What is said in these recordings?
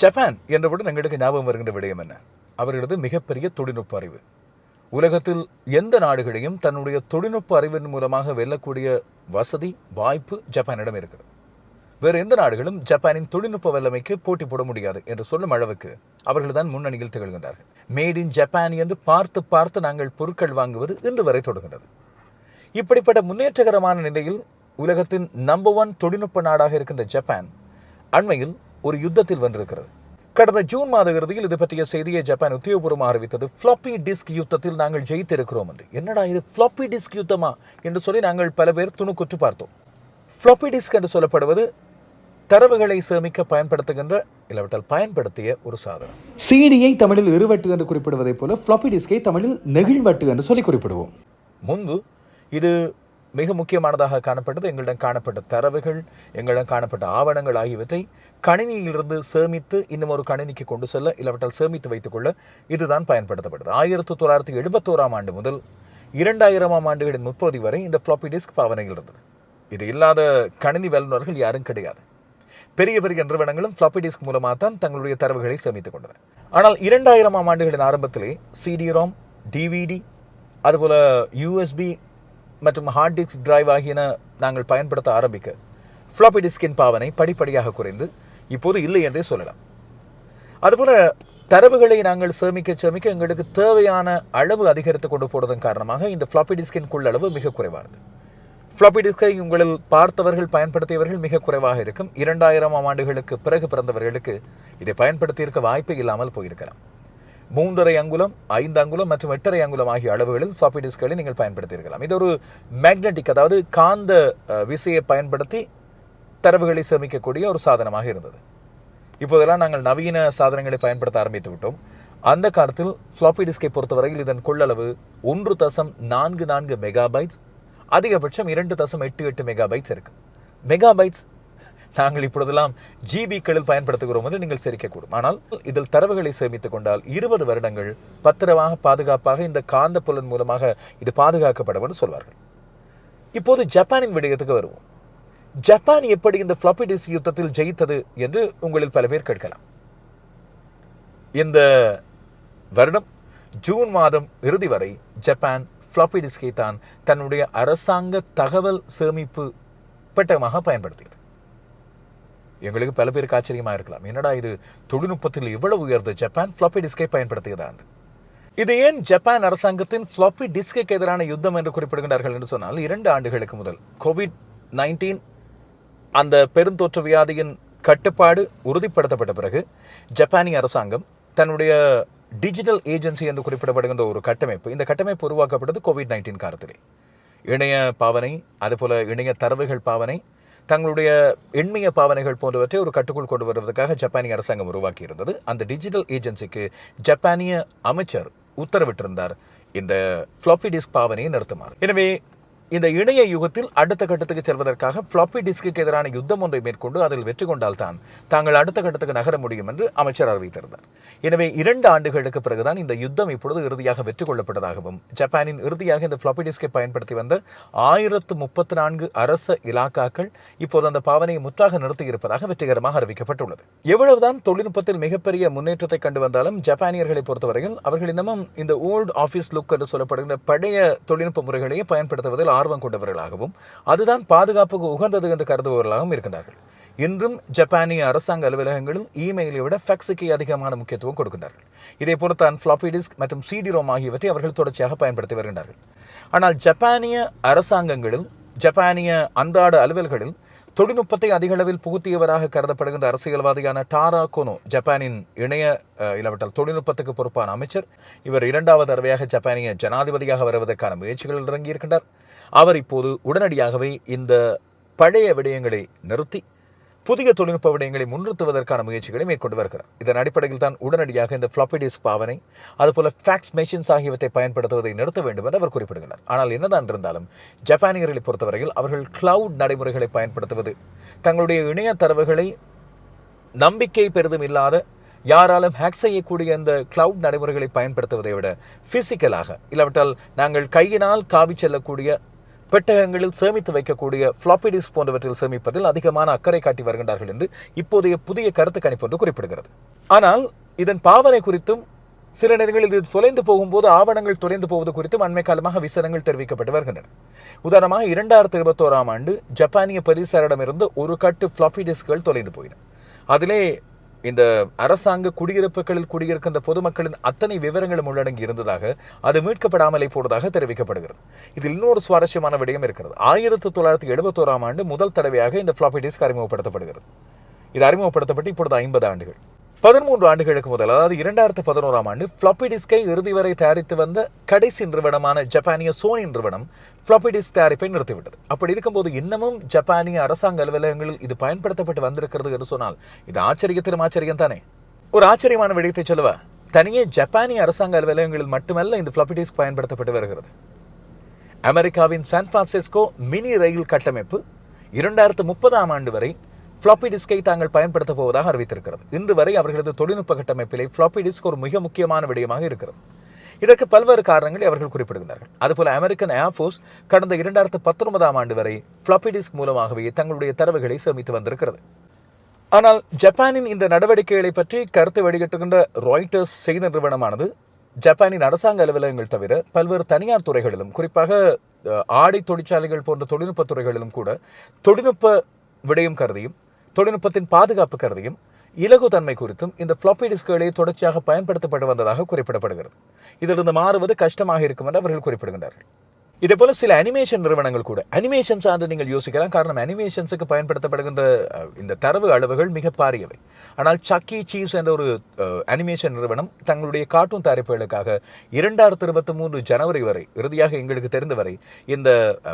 Japan என்றவுடன் எங்களுக்கு ஞாபகம் வருகின்ற விடயம் என்ன? அவர்களது மிகப்பெரிய தொழில்நுட்ப அறிவு. உலகத்தில் எந்த நாடுகளையும் தன்னுடைய தொழில்நுட்ப அறிவின் மூலமாக வெல்லக்கூடிய வசதி வாய்ப்பு ஜப்பானிடம் இருக்குது. வேறு எந்த நாடுகளும் ஜப்பானின் தொழில்நுட்ப வல்லமைக்கு போட்டி போட முடியாது என்று சொல்லும் அளவுக்கு அவர்கள் தான் முன்னணியில் திகழ்கின்றார்கள். மேட் இன் ஜப்பான் என்று பார்த்து பார்த்து நாங்கள் பொருட்கள் வாங்குவது இன்று வரை தொடர்கின்றது. இப்படிப்பட்ட முன்னேற்றகரமான நிலையில் உலகத்தின் நம்பர் ஒன் தொழில்நுட்ப நாடாக இருக்கின்ற ஜப்பான் அண்மையில் ஒரு யுத்தத்தில் வென்றிருக்கிறது. கடந்த ஜூன் மாத இறுதியில் இது பற்றிய செய்தியை ஜப்பான் உத்தியோகபூர்வமாக அறிவித்தது. ஃப்ளாப்பி டிஸ்க் யுத்தத்தில் நாங்கள் ஜெயித்திருக்கிறோம் என்று. என்னடா இது? ஃப்ளாப்பி டிஸ்க் யுத்தமா? என்று சொல்லி நாங்கள் பல பேர் துணுக்குற்று பார்த்தோம். ஃப்ளாப்பி டிஸ்க் என்று சொல்லப்படுவது தரவுகளை சேமிக்க பயன்படுத்துகின்ற இல்லாவிட்டால் பயன்படுத்திய ஒரு சாதனம். சிடியை தமிழில் இருவட்டு என்று குறிப்பிடுவதைப் போல ஃப்ளாப்பி டிஸ்கை தமிழில் நெகிழ்வட்டு என்று சொல்லி குறிப்பிடுவோம். முன்பு இது மிக முக்கியமானதாக காணப்பட்டது எங்களிடம் காணப்பட்ட தரவுகள் எங்களிடம் காணப்பட்ட ஆவணங்கள் ஆகியவற்றை கணினியிலிருந்து சேமித்து இன்னும் ஒரு கணினிக்கு கொண்டு செல்ல இல்லாவிட்டால் சேமித்து வைத்துக்கொள்ள இதுதான் பயன்படுத்தப்பட்டது ஆயிரத்தி தொள்ளாயிரத்தி எழுபத்தோராம் ஆண்டு முதல் இரண்டாயிரமாம் ஆண்டுகளின் முப்பது வரை இந்த ஃப்ளாப்பி டிஸ்க் பாவனையில் இருந்தது. இது இல்லாத கணினி வல்லுநர்கள் யாரும் கிடையாது. பெரிய பெரிய நிறுவனங்களும் ஃப்ளாப்பி டிஸ்க் மூலமாக தான் தங்களுடைய தரவுகளை சேமித்துக் கொண்டன. ஆனால் இரண்டாயிரமாம் ஆண்டுகளின் ஆரம்பத்திலே சிடி ரோம் டிவிடி அதுபோல் யூஎஸ்பி மற்றும் ஹார்ட் டிஸ்க் டிரைவ் ஆகியன நாங்கள் பயன்படுத்த ஆரம்பிக்க ஃப்ளாப்பி டிஸ்கின் பாவனை படிப்படியாக குறைந்து இப்போது இல்லை என்றே சொல்லலாம். அதுபோல தரவுகளை நாங்கள் சேமிக்க சேமிக்க எங்களுக்கு தேவையான அளவு அதிகரித்து கொண்டு போவதன் காரணமாக இந்த ஃப்ளாப்பி டிஸ்கின் கொள்ளளவு மிக குறைவானது. ஃப்ளாப்பி டிஸ்கை உங்களில் பார்த்தவர்கள் பயன்படுத்தியவர்கள் மிக குறைவாக இருக்கும். இரண்டாயிரமாம் ஆண்டுகளுக்கு பிறகு பிறந்தவர்களுக்கு இதை பயன்படுத்தியிருக்க வாய்ப்பு இல்லாமல் போயிருக்கலாம். மூன்றரை அங்குலம் ஐந்து அங்குலம் மற்றும் எட்டரை அங்குலம் ஆகிய அளவுகளில் ஃப்ளாப்பி டிஸ்க்களை நீங்கள் பயன்படுத்தியிருக்கலாம். இது ஒரு மேக்னெட்டிக் அதாவது காந்த விசையை பயன்படுத்தி தரவுகளை சேமிக்கக்கூடிய ஒரு சாதனமாக இருந்தது. இப்போதெல்லாம் நாங்கள் நவீன சாதனங்களை பயன்படுத்த ஆரம்பித்து விட்டோம். அந்த காலத்தில் ஃப்ளாப்பி டிஸ்கை பொறுத்தவரையில் இதன் கொள்ளளவு ஒன்று தசம் நான்கு நான்கு மெகாபைட்ஸ் அதிகபட்சம் இரண்டு தசம் எட்டு எட்டு மெகாபைட்ஸ் இருக்குது மெகாபைட்ஸ் நாங்கள் இப்பொழுதெல்லாம் ஜிபிக்களில் பயன்படுத்துகிறோம் என்று நீங்கள் சிரிக்கக்கூடும். ஆனால் இதில் தரவுகளை சேமித்துக் கொண்டால் இருபது வருடங்கள் பத்திரமாக பாதுகாப்பாக இந்த காந்த புலன் மூலமாக இது பாதுகாக்கப்படும் என்று சொல்வார்கள். இப்போது ஜப்பானின் விடயத்துக்கு வருவோம். ஜப்பான் எப்படி இந்த ஃப்ளாப்பிடிஸ் யுத்தத்தில் ஜெயித்தது என்று உங்களில் பல பேர் கேட்கலாம். இந்த வருடம் ஜூன் மாதம் இறுதி வரை ஜப்பான் ஃப்ளாப்பி டிஸ்கை தான் தன்னுடைய அரசாங்க தகவல் சேமிப்பு பெட்டகமாக பயன்படுத்தியது. எங்களுக்கு பல பேருக்கு ஆச்சரியமாக இருக்கலாம். என்னடா இது தொழில்நுட்பத்தில் இவ்வளவு உயர்ந்த ஜப்பான் ஃப்ளாப்பி டிஸ்கை பயன்படுத்தியதான் இது ஏன் ஜப்பான் அரசாங்கத்தின் ஃப்ளாப்பி டிஸ்கைக்கு எதிரான யுத்தம் என்று குறிப்பிடுகிறார்கள் என்று சொன்னால் இரண்டு ஆண்டுகளுக்கு முதல் கோவிட் நைன்டீன் அந்த பெருந்தொற்று வியாதியின் கட்டுப்பாடு உறுதிப்படுத்தப்பட்ட பிறகு ஜப்பானிய அரசாங்கம் தன்னுடைய டிஜிட்டல் ஏஜென்சி என்று குறிப்பிடப்படுகின்ற ஒரு கட்டமைப்பு இந்த கட்டமைப்பு உருவாக்கப்பட்டது கோவிட் நைன்டீன் காலத்திலே. இணைய பாவனை அதுபோல இணைய தரவுகள் பாவனை தங்களுடைய எண்மைய பாவனைகள் போன்றவற்றை ஒரு கட்டுக்குள் கொண்டு வருவதற்காக ஜப்பானிய அரசாங்கம் உருவாக்கி இருந்தது அந்த டிஜிட்டல் ஏஜென்சிக்கு ஜப்பானிய அமைச்சர் உத்தரவிட்டிருந்தார். இந்த ஃப்ளாப்பி டிஸ்க் பாவனையை நிறுத்துமாறு. எனவே இந்த இணைய யுகத்தில் அடுத்த கட்டத்துக்கு செல்வதற்காக ஃப்ளாப்பி டிஸ்க்கு எதிரான யுத்தம் ஒன்றை மேற்கொண்டு அதில் வெற்றி கொண்டால்தான் தாங்கள் அடுத்த கட்டத்துக்கு நகர முடியும் என்று அமைச்சர் அறிவித்திருந்தார். எனவே இரண்டு ஆண்டுகளுக்கு பிறகுதான் இந்த யுத்தம் இப்பொழுது இறுதியாக வெற்றி கொள்ளப்பட்டதாகவும் ஜப்பானின் இறுதியாக இந்த ஃப்ளாப்பி டிஸ்கை பயன்படுத்தி வந்த ஆயிரத்து முப்பத்தி நான்கு அரச இலாக்காக்கள் இப்போது அந்த பாவனையை முற்றாக நிறுத்தியிருப்பதாக வெற்றிகரமாக அறிவிக்கப்பட்டுள்ளது. எவ்வளவுதான் தொழில்நுட்பத்தில் மிகப்பெரிய முன்னேற்றத்தை கண்டு வந்தாலும் ஜப்பானியர்களை பொறுத்தவரையில் அவர்கள் இன்னமும் இந்த ஓல்டு ஆஃபீஸ் லுக் என்று சொல்லப்படுகிற பழைய தொழில்நுட்ப முறைகளையே பயன்படுத்துவதில் ஆர்வம் கொண்டவர்களாகவும் அதுதான் பாதுகாப்புக்கு உகந்தது என்று கருதுபவர்களாகவும் இருக்கின்றார்கள். இன்றும் ஜப்பானிய அரசாங்க அலுவலகங்களும் இமெயிலை விட ஃபேக்ஸுக்கு அதிகமான முக்கியத்துவம் கொடுக்கின்றார்கள். இதே போலத்தான் ஃப்ளாப்பி டிஸ்க் மற்றும் சிடி ரோம் ஆகியவற்றை அவர்கள் தொடர்ச்சியாக பயன்படுத்தி வருகின்றார்கள். ஆனால் ஜப்பானிய அரசாங்கங்களில் ஜப்பானிய அன்றாட அலுவல்களில் தொழில்நுட்பத்தை அதிக அளவில் புகுத்தியவராக கருதப்படுகின்ற அரசியல்வாதியான டாரா கோனோ ஜப்பானின் இணைய இல்லாவிட்டால் தொழில்நுட்பத்துக்கு பொறுப்பான அமைச்சர் இவர் இரண்டாவது தடவையாக ஜப்பானிய ஜனாதிபதியாக வருவதற்கான முயற்சிகளில் இறங்கியிருக்கின்றார். அவர் இப்போது உடனடியாகவே இந்த பழைய விடயங்களை நிறுத்தி புதிய தொழில்நுட்ப விடயங்களை முன்னிறுத்துவதற்கான முயற்சிகளை மேற்கொண்டு வருகிறார். இதன் அடிப்படையில் தான் உடனடியாக இந்த ஃப்ளாப்பி டிஸ்க் பாவனை அதுபோல ஃபேக்ஸ் மெஷின்ஸ் ஆகியவற்றை பயன்படுத்துவதை நிறுத்த வேண்டும் என்று அவர் குறிப்பிடுகிறார். ஆனால் என்னதான் இருந்தாலும் ஜப்பானியர்களை பொறுத்தவரையில் அவர்கள் கிளவுட் நடைமுறைகளை பயன்படுத்துவது தங்களுடைய இணைய தரவுகளை நம்பிக்கை பெரிதும் இல்லாத யாராலும் ஹேக் செய்யக்கூடிய அந்த கிளவுட் நடைமுறைகளை பயன்படுத்துவதை விட ஃபிசிக்கலாக இல்லாவிட்டால் நாங்கள் கையினால் காவி செல்லக்கூடிய பெட்டகங்களில் சேமித்து வைக்கக்கூடிய ஃப்ளாப்பிடிஸ் போன்றவற்றில் சேமிப்பதில் அதிகமான அக்கறை காட்டி வருகின்றார்கள் என்று இப்போதைய புதிய கருத்து கணிப்பு ஒன்று குறிப்பிடுகிறது. ஆனால் இதன் பாவனை குறித்தும் சில நேரங்களில் இது தொலைந்து போகும்போது ஆவணங்கள் தொலைந்து போவது குறித்தும் அண்மை காலமாக விசாரங்கள் தெரிவிக்கப்பட்டு வருகின்றன. உதாரணமாக இரண்டாயிரத்தி இருபத்தோராம் ஆண்டு ஜப்பானிய பரிசாரிடமிருந்து ஒரு கட்டு ஃப்ளாப்பி diskகள் தொலைந்து போயின. அதிலே இந்த அரசாங்க குடியிருப்புகளில் குடியிருக்கின்ற பொதுமக்களின் அத்தனை விவரங்களும் உள்ளடங்கி இருந்ததாக அது மீட்கப்படாமலே போனதாக தெரிவிக்கப்படுகிறது. இதில் இன்னொரு சுவாரஸ்யமான விடயம் இருக்கிறது. ஆயிரத்தி தொள்ளாயிரத்தி எழுபத்தோராம் ஆண்டு முதல் தடவையாக இந்த ஃப்ளாப்பி டிஸ்க் அறிமுகப்படுத்தப்படுகிறது. இது அறிமுகப்படுத்தப்பட்டு இப்பொழுது ஐம்பது ஆண்டுகள். பதிமூன்று ஆண்டுகளுக்கு முதல் அதாவது இரண்டாயிரத்து பதினோராம் ஆண்டு ஃப்ளாப்பி டிஸ்கை இறுதி வரை தயாரித்து வந்த கடைசி நிறுவனமான ஜப்பானிய சோனி நிறுவனம் ஃப்ளாப்பி டிஸ்க் தயாரிப்பை நிறுத்திவிட்டது. அப்படி இருக்கும்போது இன்னமும் ஜப்பானிய அரசாங்க அலுவலகங்களில் இது பயன்படுத்தப்பட்டு வந்திருக்கிறது என்று சொன்னால் இது ஆச்சரியத்திலும் ஆச்சரியம் தானே? ஒரு ஆச்சரியமான விடயத்தை சொல்லுவா? தனியே ஜப்பானிய அரசாங்க அலுவலகங்களில் மட்டுமல்ல இந்த ஃப்ளாப்பி டிஸ்க் பயன்படுத்தப்பட்டு வருகிறது. அமெரிக்காவின் சான் பிரான்சிஸ்கோ மினி ரயில் கட்டமைப்பு இரண்டாயிரத்து முப்பதாம் ஆண்டு வரை ஃப்ளாப்பி டிஸ்கை தாங்கள் பயன்படுத்தப் போவதாக அறிவித்திருக்கிறது. இன்று வரை அவர்களது தொழில்நுட்ப கட்டமைப்பிலே ஃப்ளாப்பி டிஸ்க் ஒரு மிக முக்கியமான விடயமாக இருக்கிறது. இதற்கு பல்வேறு காரணங்களை அவர்கள் குறிப்பிடுகிறார்கள் அதுபோல அமெரிக்கன் ஏர்ஃபோர்ஸ் கடந்த இரண்டாயிரத்து பத்தொன்பதாம் ஆண்டு வரை ஃப்ளாப்பி டிஸ்க் மூலமாகவே தங்களுடைய தரவுகளை சேமித்து வந்திருக்கிறது. ஆனால் ஜப்பானின் இந்த நடவடிக்கைகளை பற்றி கருத்து வெளியிட்டுகின்ற ராய்டர்ஸ் செய்தி நிறுவனமானது ஜப்பானின் அரசாங்க அலுவலகங்கள் தவிர பல்வேறு தனியார் துறைகளிலும் குறிப்பாக ஆடை தொழிற்சாலைகள் போன்ற தொழில்நுட்ப துறைகளிலும் கூட தொழில்நுட்ப விடயம் கருதியும் தொழில்நுட்பத்தின் பாதுகாப்பு கருதியும் இலகுத்தன்மை குறித்தும் இந்த ஃப்ளாப்பி diskகளை தொடர்ச்சியாக பயன்படுத்தப்பட்டு வந்ததாக குறிப்பிடப்படுகிறது. இதிலிருந்து மாறுவது கஷ்டமாக இருக்கும் என்று அவர்கள் குறிப்பிடுகின்றார்கள். இதே போல் சில அனிமேஷன் நிறுவனங்கள் கூட. அனிமேஷன் சார்ந்து நீங்கள் யோசிக்கலாம். காரணம் அனிமேஷன்ஸுக்கு பயன்படுத்தப்படுகின்ற இந்த தரவு அளவுகள் மிக பாரியவை. ஆனால் சக்கி சீஸ் e. என்ற ஒரு அனிமேஷன் நிறுவனம் தங்களுடைய கார்ட்டூன் தயாரிப்புகளுக்காக இரண்டாயிரத்து இருபத்தி மூன்று ஜனவரி வரை இறுதியாக எங்களுக்கு தெரிந்த வரை இந்த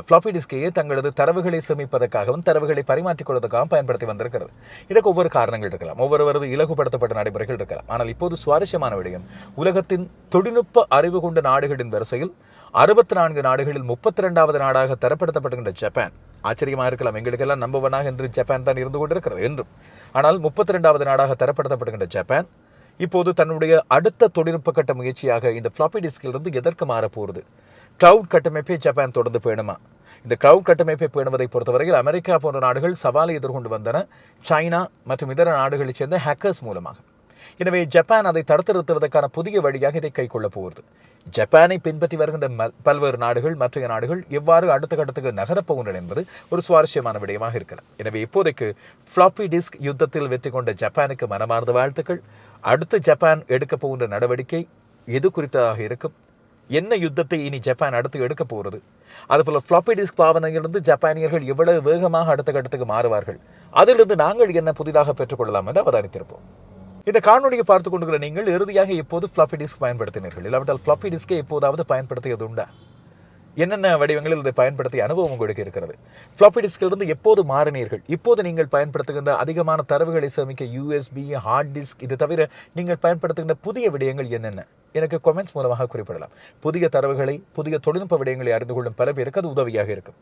ஃப்ளாப்பி டிஸ்கையே தங்களது தரவுகளை சேமிப்பதற்காகவும் தரவுகளை பரிமாற்றிக்கொள்வதற்காகவும் பயன்படுத்தி வந்திருக்கிறது. இதற்கு ஒவ்வொரு காரணங்கள் இருக்கலாம். ஒவ்வொருவரது இலகுபடுத்தப்பட்ட நடைமுறைகள் இருக்கலாம். ஆனால் இப்போது சுவாரஸ்யமான விடயம். உலகத்தின் தொழில்நுட்ப அறிவு கொண்ட நாடுகளின் வரிசையில் அறுபத்தி நான்கு நாடுகளில் முப்பத்தி ரெண்டாவது நாடாக தரப்படுத்தப்படுகின்ற ஜப்பான். ஆச்சரியமாக இருக்கலாம் எங்களுக்கெல்லாம் நம்பவனாக என்று ஜப்பான் தான் இருந்து கொண்டிருக்கிறது என்றும். ஆனால் முப்பத்தி ரெண்டாவது நாடாக தரப்படுத்தப்படுகின்ற ஜப்பான் இப்போது தன்னுடைய அடுத்த தொழில்நுட்ப கட்ட முயற்சியாக இந்த ஃப்ளாப்பி டிஸ்கிலிருந்து எதற்கு மாறப்போகிறது? கிளவுட் கட்டமைப்பை ஜப்பான் தொடர்ந்து பேணுமா? இந்த கிளவுட் கட்டமைப்பை பேணுவதை பொறுத்தவரையில் அமெரிக்கா போன்ற நாடுகள் சவாலை எதிர்கொண்டு வந்தன. சைனா மற்றும் இதர நாடுகளைச் சேர்ந்த ஹேக்கர்ஸ் மூலமாக. எனவே ஜப்பான் அதை தடுத்து நிறுத்துவதற்கான புதிய வழியாக இதை கைக்கொள்ளப் போகிறது. ஜப்பானை பின்பற்றி வருகின்ற பல்வேறு நாடுகள் மற்ற நாடுகள் எவ்வாறு அடுத்த கட்டத்துக்கு நகரப்போகின்றன என்பது ஒரு சுவாரஸ்யமான விடயமாக இருக்கலாம் எனவே இப்போதைக்கு ஃப்ளாப்பி டிஸ்க் யுத்தத்தில் வெற்றி கொண்ட ஜப்பானுக்கு மனமார்ந்த வாழ்த்துக்கள். அடுத்து ஜப்பான் எடுக்கப் போகின்ற நடவடிக்கை எது குறித்ததாக இருக்கும்? என்ன யுத்தத்தை இனி ஜப்பான் அடுத்து எடுக்க போகிறது? அதுபோல் ஃப்ளாப்பி டிஸ்க் பாவனையிலிருந்து ஜப்பானியர்கள் எவ்வளவு வேகமாக அடுத்த கட்டத்துக்கு மாறுவார்கள்? அதிலிருந்து நாங்கள் என்ன புதிதாக பெற்றுக்கொள்ளலாம் என்று அவதானித்திருப்போம். இந்த காணொலியை பார்த்து கொண்டிருக்கிற நீங்கள் இறுதியாக எப்போது ஃப்ளாப்பி டிஸ்க் பயன்படுத்தினீர்கள்? இல்லாவிட்டால் ஃப்ளாப்பி டிஸ்கை எப்போதாவது பயன்படுத்தியது உண்டா? என்னென்ன வடிவங்களில் இதை பயன்படுத்திய அனுபவம் உங்களுக்கு இருக்கிறது? ஃப்ளாப்பி டிஸ்கிலிருந்து எப்போது மாறினீர்கள்? இப்போது நீங்கள் பயன்படுத்துகின்ற அதிகமான தரவுகளை சேமிக்க யூஎஸ்பி ஹார்ட் டிஸ்க் இது தவிர நீங்கள் பயன்படுத்துகின்ற புதிய விடயங்கள் என்னென்ன? எனக்கு கமெண்ட்ஸ் மூலமாக குறிப்பிடலாம். புதிய தரவுகளை புதிய தொழில்நுட்ப விடயங்களை அறிந்து கொள்ளும் பல பேருக்கு அது உதவியாக இருக்கும்.